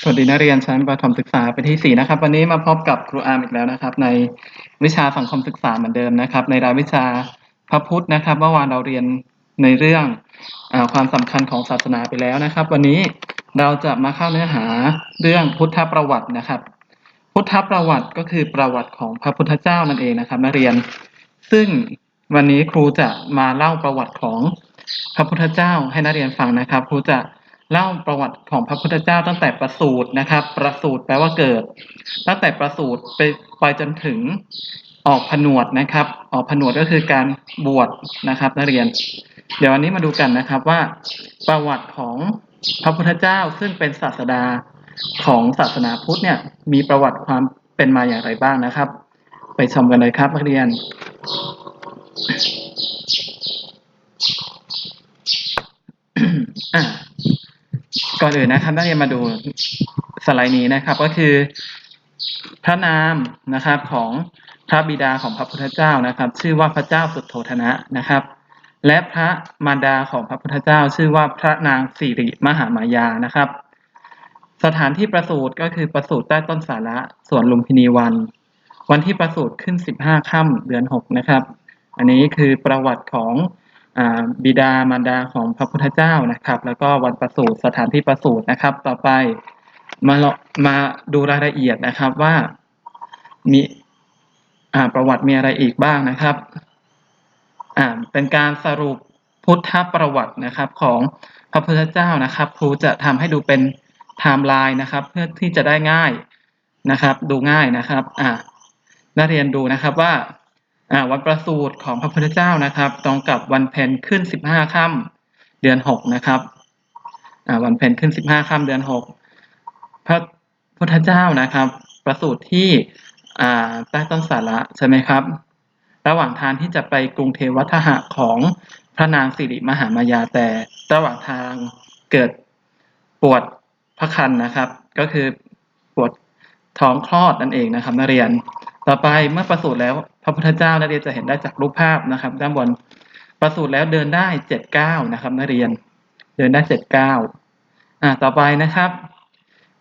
สวัสดีนักเรียนชั้นประถมศึกษาปีที่ 4 นะครับ วันนี้มาพบกับครูอาร์มอีกแล้วนะครับ ในวิชาสังคมศึกษาเหมือนเดิมนะครับ ในรายวิชาพระพุทธนะครับเมื่อวานเราเรียนในเรื่องอความสำคัญของศาสนาไปแล้วนะครับ วันนี้เราจะมาเข้าเนื้อหาเรื่องพุทธประวัตินะครับ พุทธประวัติก็คือประวัติของพระพุทธเจ้านั่นเองนะครับ นักเรียน ซึ่งวันนี้ครูจะมาเล่าประวัติของพระพุทธเจ้าให้นักเรียนฟังนะครับ ครูจะ เล่าประวัติของพระพุทธเจ้าตั้งแต่ประสูตินะครับ ประสูติแปลว่าเกิด ตั้งแต่ประสูติไปไปจนถึงออกผนวดนะครับ ออกผนวดก็คือการบวชนะครับนักเรียน เดี๋ยววันนี้มาดูกันนะครับว่า ประวัติของพระพุทธเจ้าซึ่งเป็นศาสดาของศาสนาพุทธเนี่ยมีประวัติความเป็นมาอย่างไรบ้างนะครับ ไปชมกันเลยครับนักเรียน อะ ก่อนอื่นนะครับนักเรียนมาดูสไลด์นี้นะครับก็คือ พระนามนะครับของพระบิดาของพระพุทธเจ้านะครับ ชื่อว่าพระเจ้าสุดโทธนะนะครับ และพระมารดาของพระพุทธเจ้า ชื่อว่าพระนางสิริมหามายานะครับ สถานที่ประสูติก็คือประสูติใต้ต้นสาระสวนลุมพินีวัน วันที่ประสูติขึ้น 15 ค่ำเดือน 6 นะครับ อันนี้คือประวัติของ บิดามารดาของพระพุทธเจ้านะครับ แล้วก็วันประสูติสถานที่ประสูตินะครับ ต่อไปมาเลามาดูรายละเอียดนะครับว่ามีประวัติมีอะไรอีกบ้างนะครับเป็นการสรุปพุทธประวัตินะครับของพระพุทธเจ้านะครับ ครูจะทำให้ดูเป็นไทม์ไลน์นะครับ เพื่อที่จะได้ง่ายนะครับ ดูง่ายนะครับนักเรียนดูนะครับว่า วันประสูติของพระพุทธเจ้านะครับ ตรงกับวันเพ็ญขึ้นสิบห้าค่ำเดือนหกนะครับวันเพ็ญขึ้นสิบห้าค่ำเดือนหกพระพุทธเจ้านะครับ ประสูติที่ใต้ต้นสาระใช่ไหมครับ ระหว่างทางที่จะไปกรุงเทวทหะของพระนางสิริมหามายาแต่ระหว่างทางเกิดปวดพระคันนะครับ ก็คือปวด ท้องคลอดนั่นเองนะครับนักเรียน ต่อไปเมื่อประสูติแล้วพระพุทธเจ้านักเรียนจะเห็นได้จากรูปภาพนะครับ ด้านบนประสูติแล้วเดินได้เจ็ดเก้านะครับนักเรียน เดินได้เจ็ดเก้าอ่าต่อไปนะครับ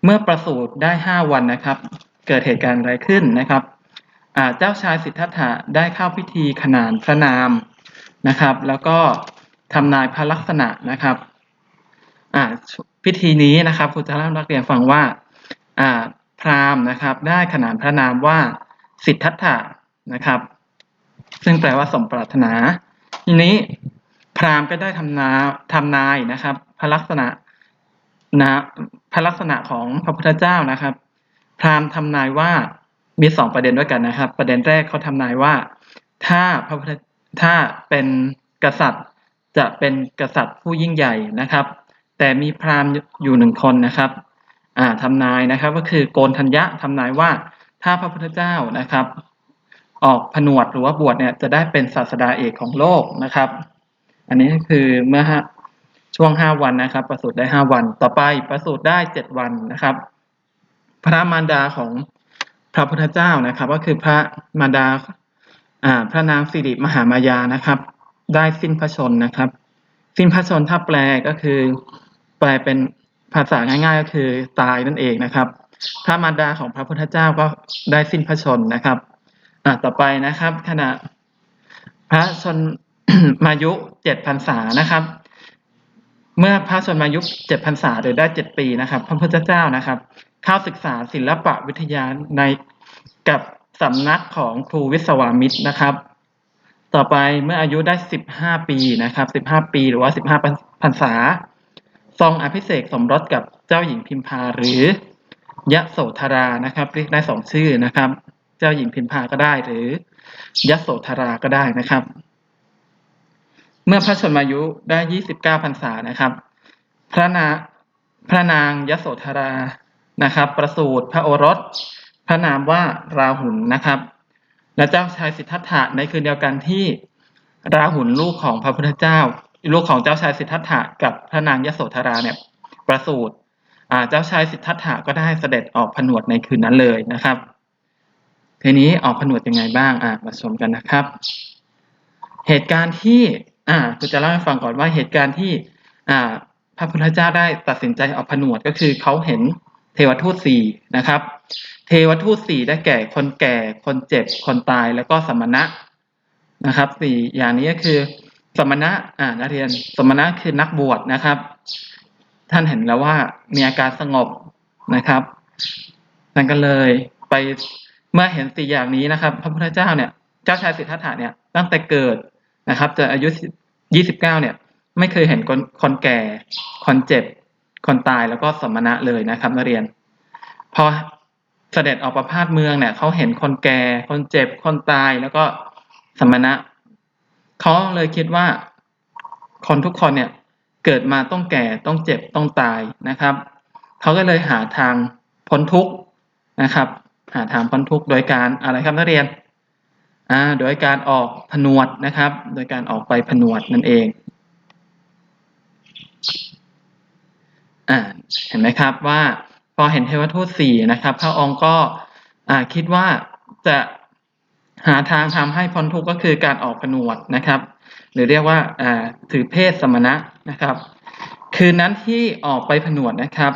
เมื่อประสูติได้ห้าวันนะครับ เกิดเหตุการณ์อะไรขึ้นนะครับอ่าเจ้าชายสิทธัตถะได้เข้าพิธีขนานพระนามนะครับ แล้วก็ทำนายพระลักษณะนะครับอ่าพิธีนี้นะครับครูจะเล่าให้นักเรียนฟังว่าอ่า พราหมณ์นะครับ ได้ขนานพระนามว่าสิทธัตถะนะครับ ซึ่งแปลว่าสมปรารถนา ทีนี้พราหมณ์ก็ได้ทำนาทำนายนะครับพระลักษณะนะพระลักษณะของพระพุทธเจ้านะครับ พราหมณ์ทำนายว่ามีสองประเด็นด้วยกันนะครับ ประเด็นแรกเขาทำนายว่า ถ้าพระพุทธถ้าเป็นกษัตริย์จะเป็นกษัตริย์ผู้ยิ่งใหญ่นะครับ แต่มีพราหมณ์อยู่หนึ่งคนนะครับ อ่าทำนายนะครับก็คือโกนทัญญะทำนายว่าถ้าพระพุทธเจ้านะครับ ออกผนวดหรือว่าบวชเนี่ยจะได้เป็นศาสดาเอกของโลกนะครับ อันนี้คือเมื่อช่วงห้าวันนะครับ ประสูติได้ห้าวัน ต่อไปประสูติได้เจ็ดวันนะครับ พระมารดาของพระพุทธเจ้านะครับ ก็คือพระมารดาพระนางสิริมหามายานะครับ ได้สิ้นพระชนนะครับ สิ้นพระชนถ้าแปลก็คือแปลเป็น ภาษาง่ายๆก็คือตายนั่นเองนะครับพระมารดาของพระพุทธเจ้าก็ได้สิ้นพระชนนะครับอ่าต่อไปนะครับ ขณะพระชนมายุเจ็ดพรรษานะครับ เมื่อพระชนมายุเจ็ดพรรษาหรือได้เจ็ดปีนะครับ พระพุทธเจ้านะครับ เข้าศึกษาศิลปะวิทยาในกับสำนักของครูวิศวามิตรนะครับ ต่อไปเมื่ออายุได้สิบห้าปีนะครับสิบห้าปีหรือว่าสิบห้าพรรษา ทรงอภิเษกสมรสกับเจ้าหญิงพิมพาหรือยะโสธรานะครับเรียกได้สองชื่อนะครับ เจ้าหญิงพิมพาก็ได้หรือยะโสธราก็ได้นะครับ เมื่อพระชนมายุได้ยี่สิบเก้าพรรษานะครับ พระนาพระนางยโสธรานะครับ ประสูติพระโอรส พระนามว่าราหุลนะครับ และเจ้าชายสิทธัตถะในคืนเดียวกันที่ราหุลลูกของพระพุทธเจ้า ลูกของเจ้าชายสิทธัตถะกับพระนางยโสธราเนี่ยประสูติเจ้าชายสิทธัตถะก็ได้เสด็จออกผนวดในคืนนั้นเลยนะครับทีนี้ออกผนวดยังไงบ้างอ่ามาชมกันนะครับ เหตุการณ์ที่อ่าคือจะเล่าให้ฟังก่อนว่าเหตุการณ์ที่อ่าพระพุทธเจ้าได้ตัดสินใจออกผนวดก็คือเขาเห็นเทวทูตสี่นะครับ เทวทูตสี่ได้แก่คนแก่คนเจ็บคนตายแล้วก็สมณะนะครับสี่อย่างนี้ก็คือ สมณะอ่านักเรียนสมณะคือนักบวชนะครับ ท่านเห็นแล้วว่ามีอาการสงบนะครับนั่นก็เลยไปเมื่อเห็นสี่อย่างนี้นะครับ พระพุทธเจ้าเนี่ยเจ้าชายสิทธัตถะเนี่ยตั้งแต่เกิดนะครับจนอายุยี่สิบเก้าเนี่ย ไม่เคยเห็นคนคนแก่ คนเจ็บ คนตายแล้วก็สมณะเลยนะครับนักเรียน พอเสด็จออกประพาสเมืองเนี่ยเขาเห็นคนแก่ คนเจ็บคนตายแล้วก็สมณะ เขาเลยคิดว่าคนทุกคนเนี่ยเกิดมาต้องแก่ต้องเจ็บต้องตายนะครับเขาก็เลยหาทางพ้นทุกข์นะครับ หาทางพ้นทุกข์โดยการอะไรครับนักเรียนอ่าโดยการออกผนวดนะครับ โดยการออกไปผนวดนั่นเองอ่าเห็นไหมครับว่าพอเห็นเทวทูตสี่นะครับ พระองค์ก็อ่าคิดว่าจะ หาทางทำให้พ้นทุกข์ก็คือการออกผนวดนะครับ หรือเรียกว่าถือเพศสมณะนะครับ คืนนั้นที่ออกไปผนวดนะครับ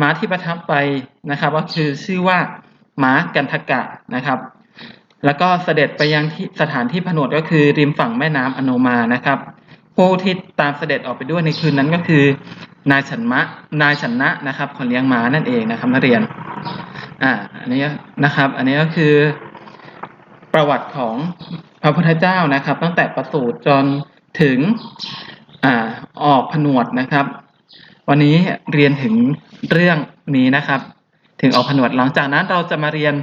ม้าที่ประทับไปนะครับ ก็คือชื่อว่าม้ากันทกะนะครับ แล้วก็เสด็จไปยังที่สถานที่ผนวดก็คือริมฝั่งแม่น้ำอโนมานะครับผู้ที่ตามเสด็จออกไปด้วยในคืนนั้นก็คือนายฉันมะนายฉันนะนะครับคนเลี้ยงม้านั่นเองนะครับนักเรียนอ่าอันนี้นะครับ อันนี้ก็คือ ประวัติของพระพุทธเจ้านะครับ ตั้งแต่ประสูติจนถึงอออกผนวดนะครับ วันนี้เรียนถึงเรื่องนี้นะครับ ถึงออกผนวดหลังจากนั้นเราจะมาเรียน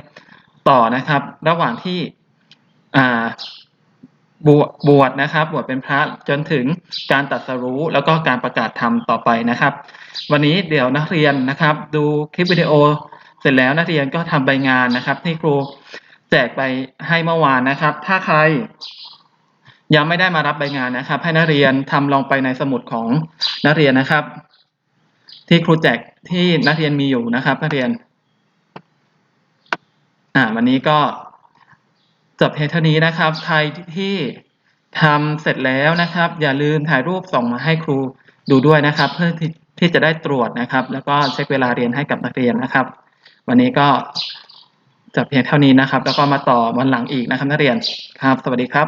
ต่อนะครับ ระหว่างที่บวชบวชนะครับ บวชเป็นพระจนถึงการตรัสรู้ แล้วก็การประกาศธรรมต่อไปนะครับ วันนี้เดี๋ยวนักเรียนนะครับ ดูคลิปวิดีโอเสร็จแล้วนักเรียนก็ทำใบงานนะครับที่ครู แจกไปให้เมื่อวานนะครับ ถ้าใครยังไม่ได้มารับใบงานนะครับ ให้นักเรียนทำลองไปในสมุดของนักเรียนนะครับ ที่ครูแจกที่นักเรียนมีอยู่นะครับ นักเรียน อ่า วันนี้ก็จบเพียงเท่านี้นะครับ ใครที่ทำเสร็จแล้วนะครับ อย่าลืมถ่ายรูปส่งมาให้ครูดูด้วยนะครับ เพื่อที่ที่จะได้ตรวจนะครับ แล้วก็เช็คเวลาเรียนให้กับนักเรียนนะครับ วันนี้ก็ จบเพียงเท่านี้นะครับ แล้วก็มาต่อวันหลังอีกนะครับนักเรียนครับ สวัสดีครับ